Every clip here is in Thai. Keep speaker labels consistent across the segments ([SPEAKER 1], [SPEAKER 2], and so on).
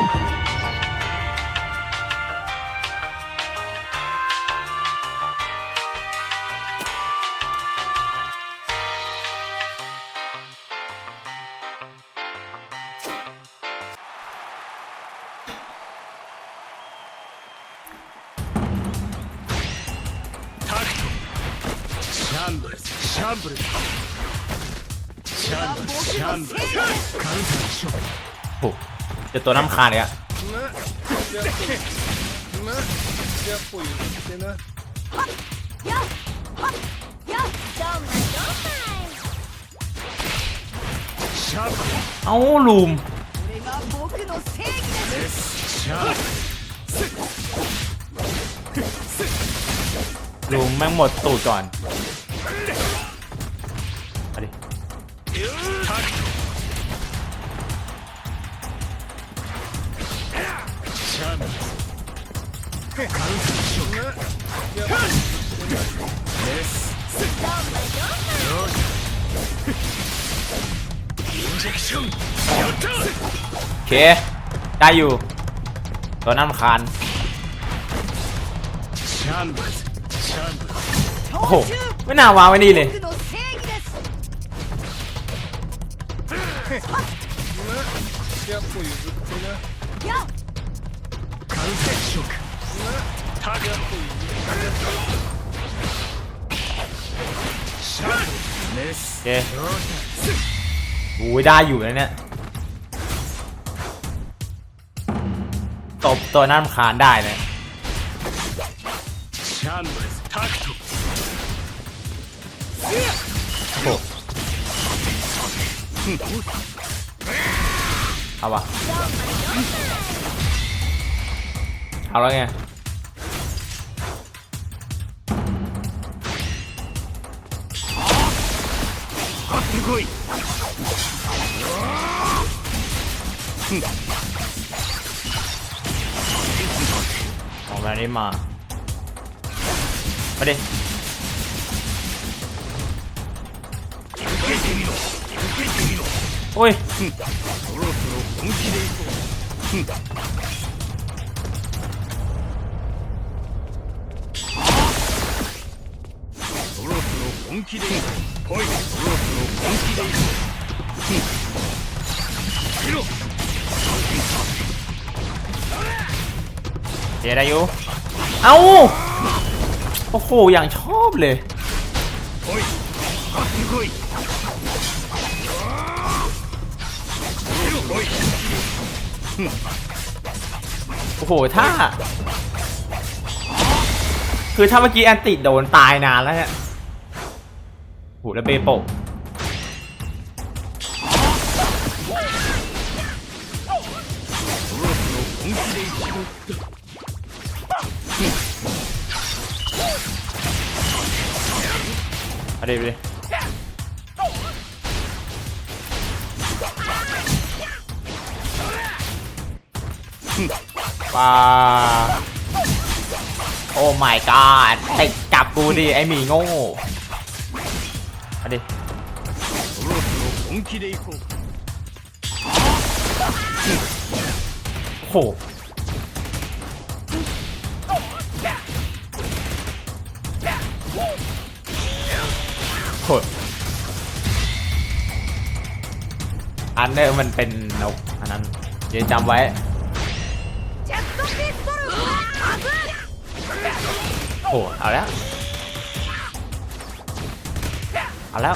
[SPEAKER 1] Thank you. เจอตัวน้ำคาเนี่ยเอาลูมลูมแม่งหมดตูดก่อน
[SPEAKER 2] อะไร カウンターショック
[SPEAKER 3] じゃあぽい
[SPEAKER 2] レス
[SPEAKER 4] どんまいどんまい
[SPEAKER 2] ロジャーインジェクションやった
[SPEAKER 1] โอเค ได้อยู่ ตัวน้ำคาญ
[SPEAKER 2] シャンブルズシャンブルズ
[SPEAKER 1] โอ้โห ไม่น่าวางไว้นี่เลย
[SPEAKER 4] 僕の正義です
[SPEAKER 3] じゃあぽい譲
[SPEAKER 1] โอเคโอ้ยได้อยู่นะเนี่ยตบตัวนั่นคานได้เลยโอเอาวะเอาแล้วไง
[SPEAKER 2] ってこい
[SPEAKER 1] 我们的妈！快点！おい
[SPEAKER 2] そろそろ本気でいこうそろそろ本気でこう来いそろそろ本気でいこう見ろ
[SPEAKER 1] เดี๋ยวได้อยู่ เอ้า โอ้โห อย่างชอบเลย
[SPEAKER 2] 来いかってこい見ろ来い
[SPEAKER 1] โอ้โห ถ้า คือถ้าเมื่อกี้แอนติโดนตายนานแล้วเนี่ยโอ้โ หูแล้วเปโปะเอาดิไปดิปาโอ้ my god ติดจับกูดิ ไอหมีโง่
[SPEAKER 2] 本気でいこう
[SPEAKER 1] โอ้โห โหดอันเนอร์มันเป็นนกอันนั้นเดี๋ยวจำไว้
[SPEAKER 4] ジェットピストルカズ
[SPEAKER 1] โอ้โหเอาแล้ว เอาแล้ว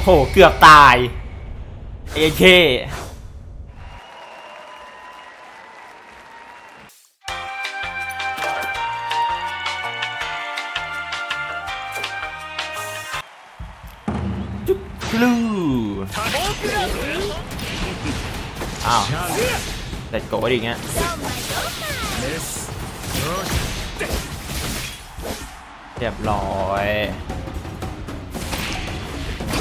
[SPEAKER 1] อ้โห เกือบตายเอเคจุ๊บกลูอ้าวแต่โกะไว้ดิเงี้ยเรียบร้อย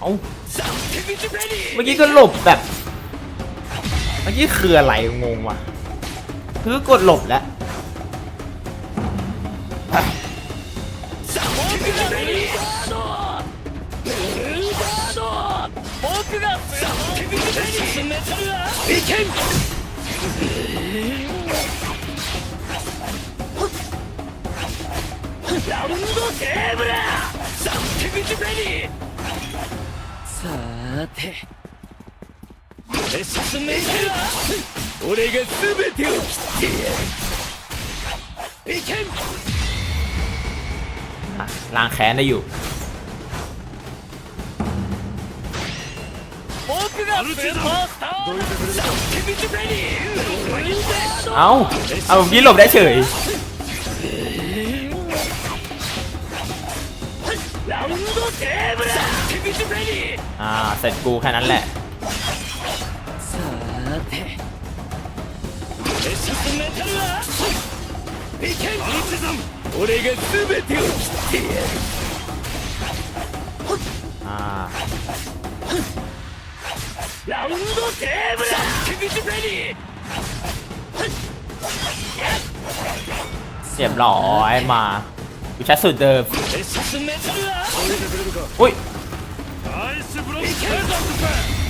[SPEAKER 1] เอาเมื่อกี้ก็หลบแบบ เมื่อกี้คืออะไรงงว่ะ คือกดหลบแล้ว
[SPEAKER 2] ラウンドテーブルさあ敵地レディさてレシスメタルは俺が全てを切ってやる意見
[SPEAKER 1] อ่ะล้างแค้นได้อยู่
[SPEAKER 2] 僕がスーパースターさあ敵地レディ
[SPEAKER 1] เอ้า เอาเมื่อกี้หลบได้เฉย อ่า เสร็จกูแค่นั้นแหละ
[SPEAKER 2] さてレシスメタルはいけ一山俺が全てを切ってやる
[SPEAKER 1] อ่า
[SPEAKER 2] ラウンドテーブル敵地レディ
[SPEAKER 1] เรียบร้อยมากูใช้สูตรเดิม
[SPEAKER 2] レシスメタルは
[SPEAKER 1] อุ้ย
[SPEAKER 2] ナイスブロック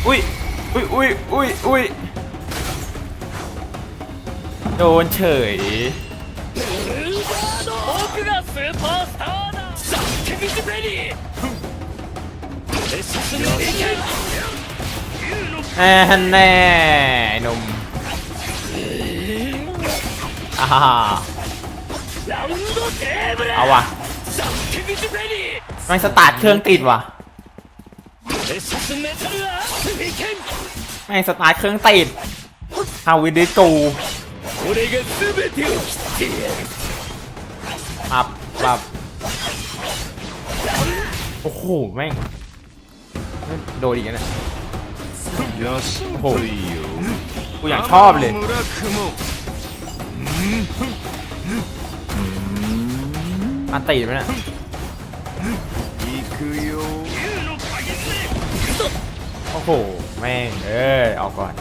[SPEAKER 1] อุ้ยอุ้ยอุ้ยอุ้ยอุ้ยโดนเฉยแน่แน่นมอ่าเอาวะไม่สตาร์ทเครื่องติดว่ะ แม่งสตาร์ทเครื่องติดฮาวิดิกูปับปับโอ้โห แม่ง โดนอีกแล้วนะโอ้โหกูอยากชอบเลยมันตีไหมนะ อ้โห แม่ง เอ้ยเอาก่อน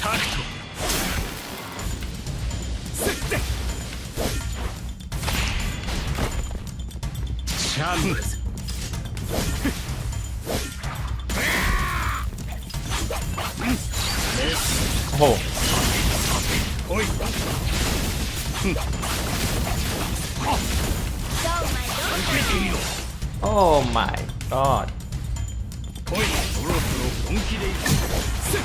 [SPEAKER 2] タクトシャンブ
[SPEAKER 1] ほう。
[SPEAKER 2] おいおーマイゴおいそろそろ本気でいくせっ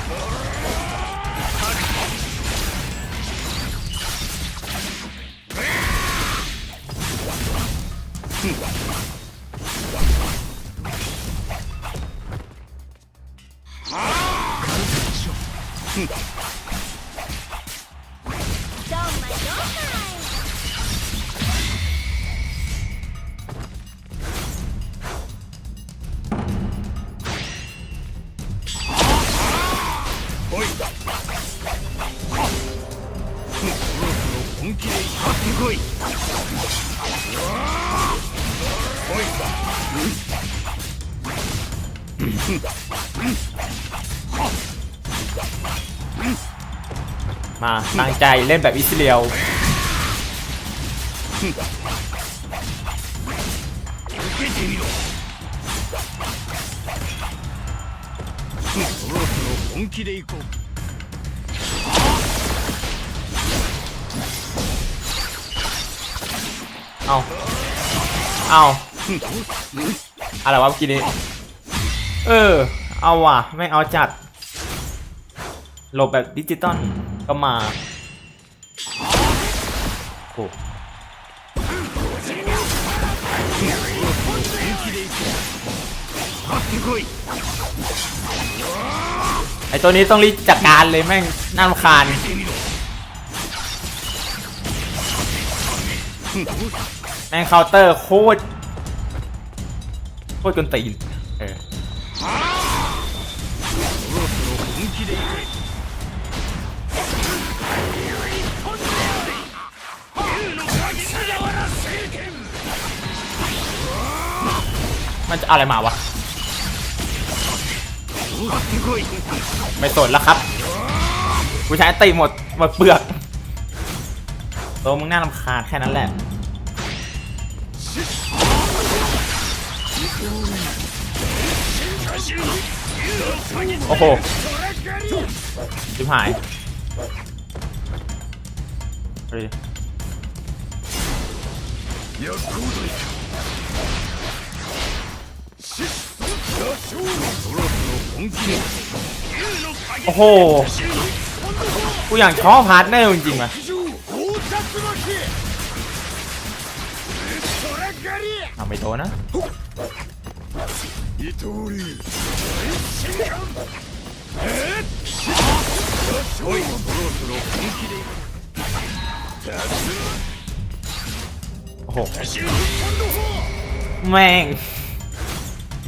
[SPEAKER 2] おい
[SPEAKER 1] มาตั้งใจเล่นแบบอิสเรียวเอาเอาอะไรวะเมื่อกี้นี้ เออ เอาว่ะ ไม่เอาจัดหลบแบบดิจิตอล ก็มาโอ้ไอตัวนี้ต้องรีบจัดการเลยแม่งน่ารำคาญแม่งเคาน์เตอร์โคตรโคตรจนตีน มันจะอะไรมาวะ ไม่สนแล้วครับกูใช้ตีหมดหมดเปลือกตัวมึงน่าลำคาญแค่นั้นแหละโอ้โหจิ้มหาย
[SPEAKER 2] เฮ้ย
[SPEAKER 1] โอ้โห กูอย่างชอบพาร์ทแน่จริงๆอะทำไม่โดนะโอ้โหแม่ง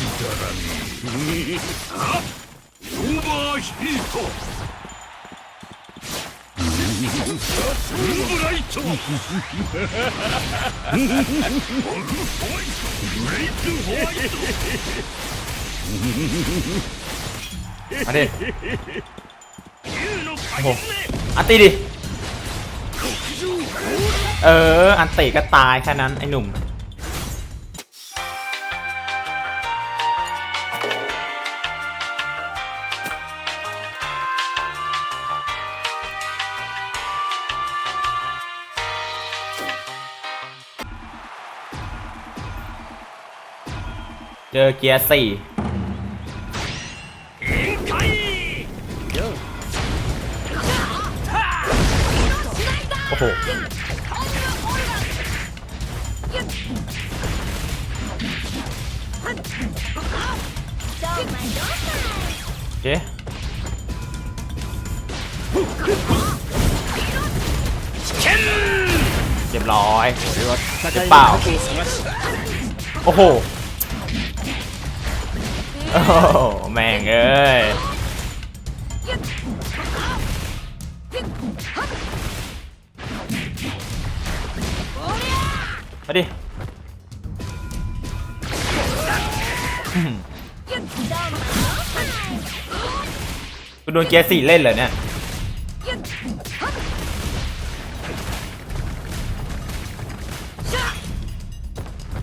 [SPEAKER 2] だらねえあオーバーヒートスンブライトブレイトホワイト
[SPEAKER 1] มาดิ
[SPEAKER 2] 竜の
[SPEAKER 1] โอ้โห
[SPEAKER 2] 鍵爪
[SPEAKER 1] อันตีดิ
[SPEAKER 2] 極上
[SPEAKER 1] เออ อันตีก็ตายแค่นั้น ไอ้หนุ่ม เจอเกียร์สี่โอ้โหเจ๊เรียบร้อยหรือเปล่า โอ้โห โอ้โหแม่งเอ้ยมาดิกูโดนเกียร์สี่เล่นเหรอเนี่ย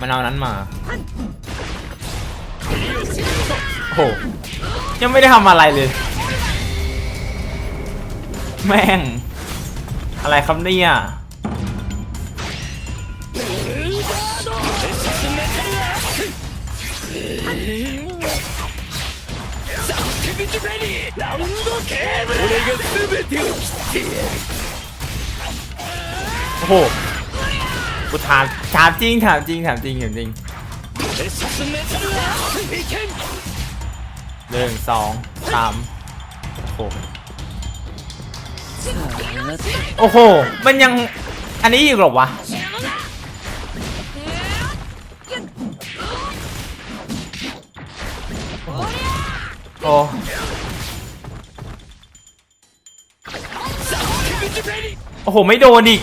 [SPEAKER 1] มันเอานั้นมา ห ยังไม่ได้ทำอะไรเลย แม่ง อะไรครับเนี่ย
[SPEAKER 2] 手口ベリーラウンドケーブル俺が全てを切ってやる
[SPEAKER 1] โอ้โห กูถามถามจริงถามจริงถามจริงถามจริง หนึ่งสองสามโอ้โหอ้โห มันยังอันนี้อยู่หรอวะ โอ้โอ้โห ไม่โดนอีก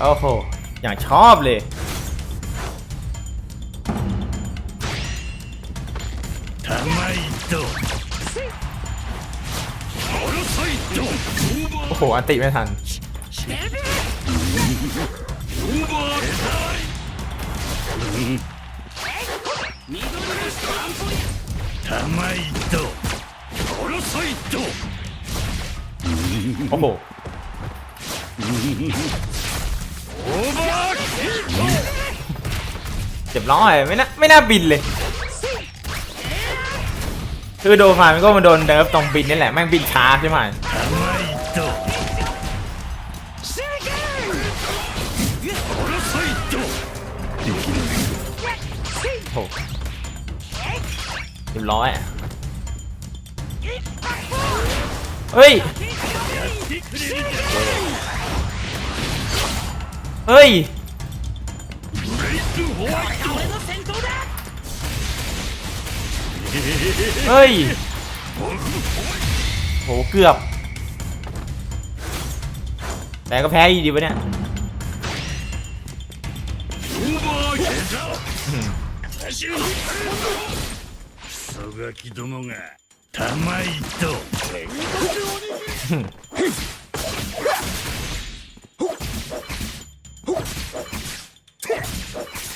[SPEAKER 1] โอ้โห อย่างชอบเลย โอ้โหอติไม่ทัน โอ้โห เจ็บร้อยไม่น่าไม่น่าบินเลย คือโดฟมันก็มาโดนเดิฟตรงบินนี่แหละ แม่งบินช้าใช่ไหมเรียบร้อยเฮ้ย เฮ้ย
[SPEAKER 2] ブレイクホワイト
[SPEAKER 4] 俺の先頭だ
[SPEAKER 1] เฮ้ย โห เกือบ แต่ก็แพ้อยู่ดีวะเนี่ย
[SPEAKER 2] オーバーケザ足を引っ張るクソガキどもが玉井と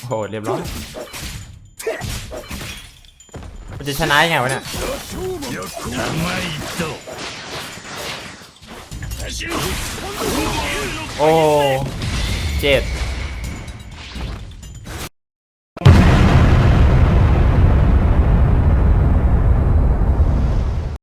[SPEAKER 1] โหเรียบร้อยมันจะชนะยังไงวะเนี่ยโอ้เจ็ด